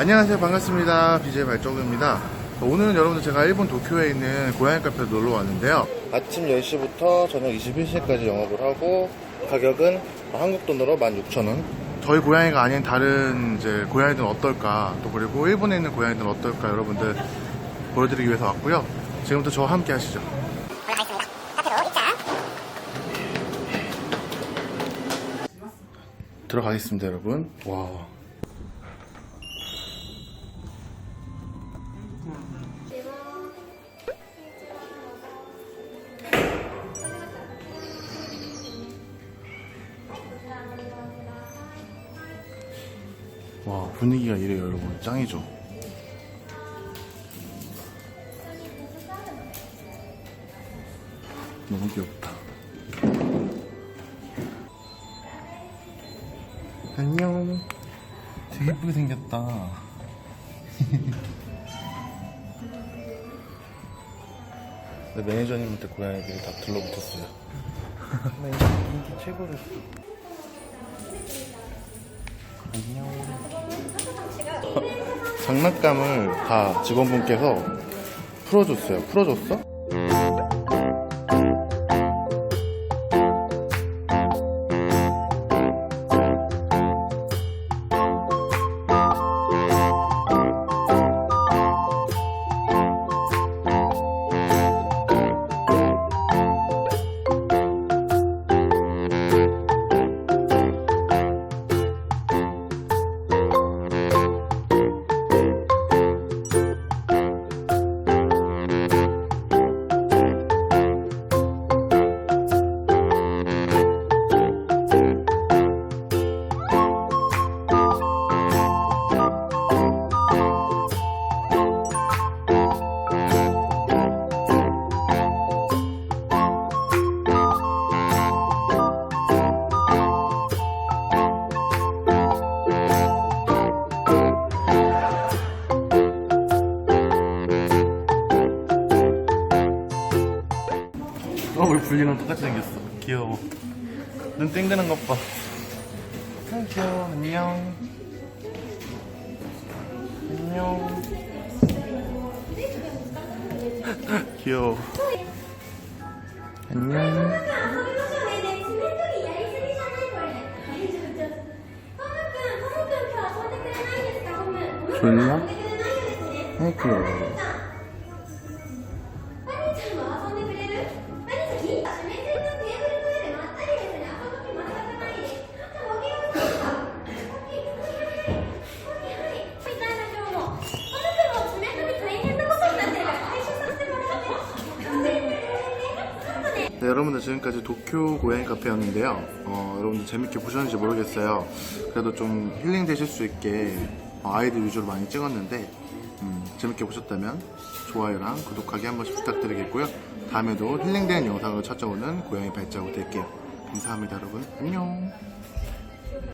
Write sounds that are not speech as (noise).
안녕하세요. 반갑습니다. BJ 발정우입니다. 오늘은 여러분들 제가 일본 도쿄에 있는 고양이 카페에 놀러 왔는데요. 아침 10시부터 저녁 21시까지 영업을 하고 가격은 한국 돈으로 16,000원. 저희 고양이가 아닌 다른 이제 고양이들은 어떨까? 또 그리고 일본에 있는 고양이들은 어떨까? 여러분들 보여드리기 위해서 왔고요. 지금부터 저와 함께 하시죠. 들어가겠습니다 여러분. 와 와 분위기가 이래요 여러분. 짱이죠? 너무 귀엽다. 안녕. 되게 예쁘게 생겼다. (laughs) 내 매니저님한테 고양이들이 다 둘러붙었어요. 나 인기, 최고였어 장난감을 다 직원분께서 풀어줬어요. 풀어줬어? 어, 우리 분리랑 똑같이 생겼어. 귀여워. 눈 땡기는 것 봐. 아, 귀여워. 안녕. 안녕. (laughs) 귀여워. 안녕. 졸려? 아이 어, 귀여워. 네, 여러분들 지금까지 도쿄 고양이 카페였는데요. 어, 여러분들 재밌게 보셨는지 모르겠어요. 그래도 좀 힐링 되실 수 있게 어, 아이들 위주로 많이 찍었는데 음, 재밌게 보셨다면 좋아요랑 구독하기 한 번씩 부탁드리겠고요. 다음에도 힐링되는 영상으로 찾아오는 고양이 발자국 될게요. 감사합니다, 여러분. 안녕.